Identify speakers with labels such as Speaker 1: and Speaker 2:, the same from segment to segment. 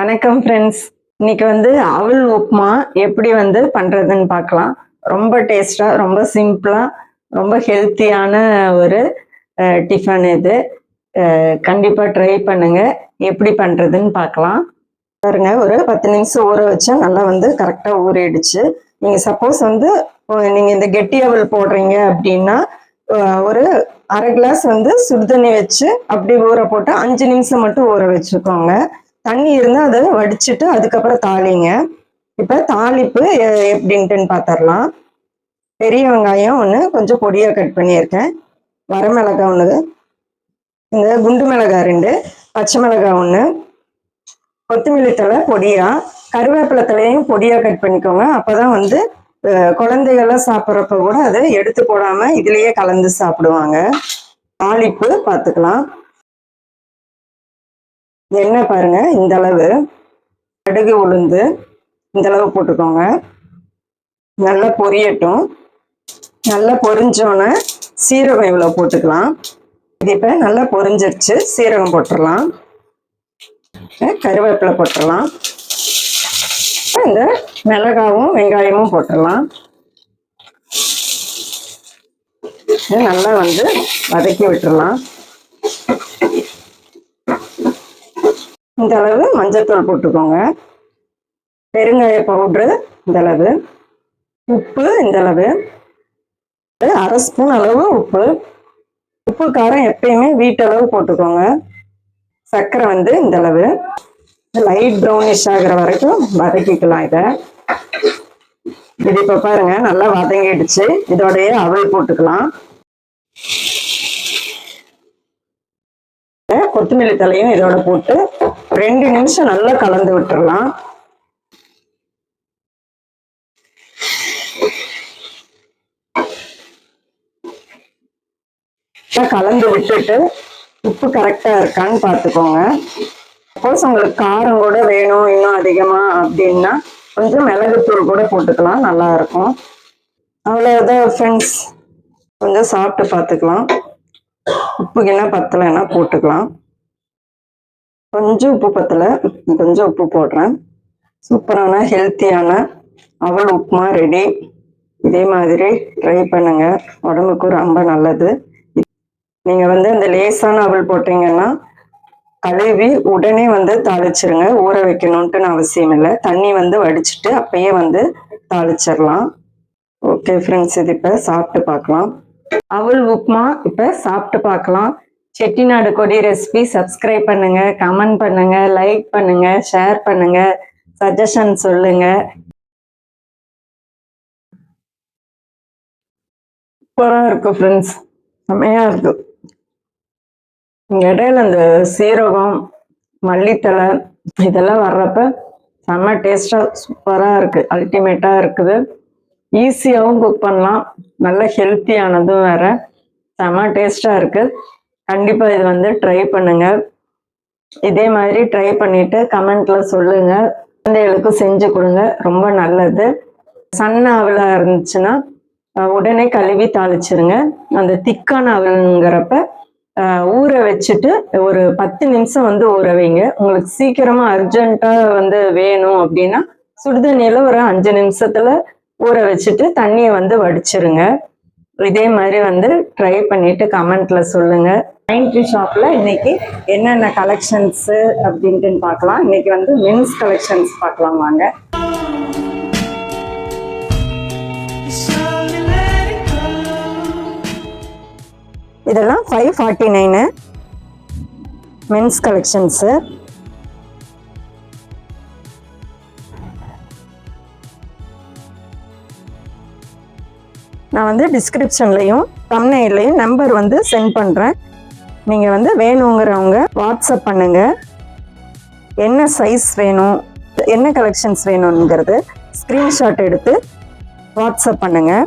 Speaker 1: வணக்கம் ஃப்ரெண்ட்ஸ் இன்னைக்கு வந்து அவல் உப்புமா எப்படி வந்து பண்ணுறதுன்னு பார்க்கலாம். ரொம்ப டேஸ்டாக ரொம்ப சிம்பிளாக ரொம்ப ஹெல்த்தியான ஒரு டிஃபன் இது. கண்டிப்பாக ட்ரை பண்ணுங்கள் எப்படி பண்ணுறதுன்னு பார்க்கலாம். பாருங்க ஒரு பத்து நிமிஷம் ஊற வச்சா நல்லா வந்து கரெக்டாக ஊறிடுச்சு. நீங்கள் சப்போஸ் வந்து நீங்கள் இந்த கெட்டி அவல் போடுறீங்க அப்படின்னா ஒரு அரை கிளாஸ் வந்து சுடுதண்ணி வச்சு அப்படி ஊற போட்டு அஞ்சு நிமிஷம் மட்டும் ஊற வச்சுக்கோங்க. தண்ணி இருந்தால் அதை வடிச்சிட்டு அதுக்கப்புறம் தாளிங்க. இப்போ தாளிப்பு எப்படின்ட்டுன்னு பார்த்துடலாம் பெரிய வெங்காயம் ஒன்று கொஞ்சம் பொடியாக கட் பண்ணியிருக்கேன். வரமிளகாய் ஒன்று இந்த குண்டு மிளகாய் ரெண்டு பச்சை மிளகாய் ஒன்று கொத்தமல்லி தழை பொடியாக கருவேப்பிலை தலையும் பொடியாக கட் பண்ணிக்கோங்க. அப்போ தான் வந்து குழந்தைகள்லாம் சாப்பிட்றப்ப கூட அதை எடுத்து போடாமல் இதுலேயே கலந்து சாப்பிடுவாங்க. தாளிப்பு பார்த்துக்கலாம் எண்ணெய் பாருங்க இந்த அளவு. கடுகு உளுந்து இந்த அளவு போட்டுக்கோங்க. நல்லா பொரியட்டும். நல்லா பொரிஞ்சோன்னே சீரகம் இவ்வளோ போட்டுக்கலாம். இது இப்போ நல்லா பொரிஞ்சிருச்சு சீரகம் போட்டுடலாம். கருவேப்பிலை போட்டுடலாம். இந்த மிளகாவும் வெங்காயமும் போட்டுடலாம். நல்லா வந்து வதக்கி விட்டுறலாம் இந்த அளவு மஞ்சத்தூள் போட்டுக்கோங்க. பெருங்காய பவுட்ரு இந்த அளவு. உப்பு இந்த அளவு. அரை ஸ்பூன் அளவு உப்பு. உப்பு காரம் எப்பயுமே வீட்டளவு போட்டுக்கோங்க. சர்க்கரை வந்து இந்த அளவு. லைட் ப்ரௌனிஷ் ஆகிற வரைக்கும் வதக்கிக்கலாம் இதை. இது இப்போ பாருங்க நல்லா வதங்கிடுச்சு. இதோடய அவல் போட்டுக்கலாம். கொத்தமல்லி தலையும் இதோட போட்டு ரெண்டு நிமிஷம் நல்லா கலந்து விட்டுறலாம். கலந்து விட்டுட்டு உப்பு கரெக்டாக இருக்கான்னு பார்த்துக்கோங்க. சப்போஸ் உங்களுக்கு காரம் கூட வேணும் இன்னும் அதிகமாக அப்படின்னா கொஞ்சம் மிளகுத்தூள் கூட போட்டுக்கலாம் நல்லா இருக்கும். அவ்வளோதான் ஃப்ரெண்ட்ஸ் கொஞ்சம் சாப்பிட்டு பார்த்துக்கலாம். உப்பு என்ன பத்தலைன்னா போட்டுக்கலாம். கொஞ்சம் உப்பு பத்தலை. கொஞ்சம் உப்பு போடுறேன். சூப்பரான ஹெல்த்தியான அவல் உப்புமா ரெடி இதே மாதிரி ட்ரை பண்ணுங்க. உடம்புக்கு ரொம்ப நல்லது. நீங்கள் வந்து அந்த லேசான அவல் போட்டீங்கன்னா கழுவி உடனே வந்து தாளிச்சிருங்க. ஊற வைக்கணுன்ட்டுன்னு அவசியம் இல்லை. தண்ணி வந்து வடிச்சிட்டு அப்பயே வந்து தாளிச்சிடலாம் ஓகே ஃப்ரெண்ட்ஸ் இது இப்போ சாப்பிட்டு பார்க்கலாம். அவல் உப்புமா இப்போ சாப்பிட்டு பார்க்கலாம். செட்டிநாடு கொடி ரெசிபி சப்ஸ்கிரைப் பண்ணுங்க கமெண்ட் பண்ணுங்க லைக் பண்ணுங்க ஷேர் பண்ணுங்க சஜஷன் சொல்லுங்க. சூப்பராக இருக்கு ஃப்ரெண்ட்ஸ் செம்மையாக இருக்கும் இடையில அந்த சீரகம் மல்லித்தழை இதெல்லாம் வர்றப்ப செம்ம டேஸ்டாக சூப்பராக இருக்குது அல்டிமேட்டாக இருக்குது. ஈஸியாகவும் குக் பண்ணலாம். நல்ல ஹெல்த்தியானதும் வேற. செம்ம டேஸ்டாக இருக்குது கண்டிப்பாக இது வந்து ட்ரை பண்ணுங்க. இதே மாதிரி ட்ரை பண்ணிட்டு கமெண்ட்ல சொல்லுங்க. குழந்தைகளுக்கும் செஞ்சு கொடுங்க. ரொம்ப நல்லது. சன்ன அவலாக இருந்துச்சுன்னா உடனே கழுவி தாளிச்சிருங்க. அந்த திக்கான அவலுங்கிறப்ப ஊற வச்சுட்டு ஒரு பத்து நிமிஷம் வந்து ஊற வைங்க. உங்களுக்கு சீக்கிரமா அர்ஜென்ட்டா வந்து வேணும் அப்படின்னா சுடுதண்ணியில ஒரு அஞ்சு நிமிஷத்துல ஊற வச்சுட்டு தண்ணியை வந்து வடிச்சிருங்க. இதே மாதிரி வந்து ட்ரை பண்ணிட்டு கமெண்ட்ல சொல்லுங்க. நைன்டி ஷாப்ல இன்னைக்கு என்னென்ன கலெக்ஷன்ஸ் அப்படின்ட்டு பார்க்கலாம். இன்னைக்கு வந்து மென்ஸ் கலெக்ஷன்ஸ் பார்க்கலாம் வாங்க. இதெல்லாம் five forty nine men's collections நான் வந்து டிஸ்கிரிப்ஷன்லையும் தம்னைலையும் நம்பர் வந்து சென்ட் பண்ணுறேன் நீங்கள் வந்து வேணுங்கிறவங்க வாட்ஸ்அப் பண்ணுங்கள் என்ன சைஸ் வேணும் என்ன கலெக்ஷன்ஸ் வேணுங்கிறது ஸ்க்ரீன்ஷாட் எடுத்து வாட்ஸ்அப் பண்ணுங்கள்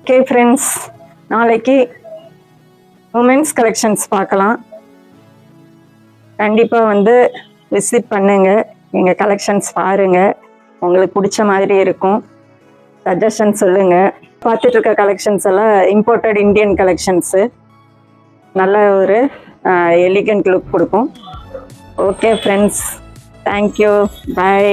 Speaker 1: ஓகே ஃப்ரெண்ட்ஸ் நாளைக்கு உமன்ஸ் கலெக்ஷன்ஸ் பார்க்கலாம். கண்டிப்பாக வந்து விசிட் பண்ணுங்க. எங்கள் கலெக்ஷன்ஸ் பாருங்க. உங்களுக்கு பிடிச்ச மாதிரி இருக்கும். சஜஷன் சொல்லுங்க. பார்த்துட்டு இருக்க கலெக்ஷன்ஸ் எல்லாம் இம்போர்ட்டட் இந்தியன் கலெக்ஷன்ஸு நல்ல ஒரு எலிகண்ட் லுக் கொடுக்கும். Okay friends thank you bye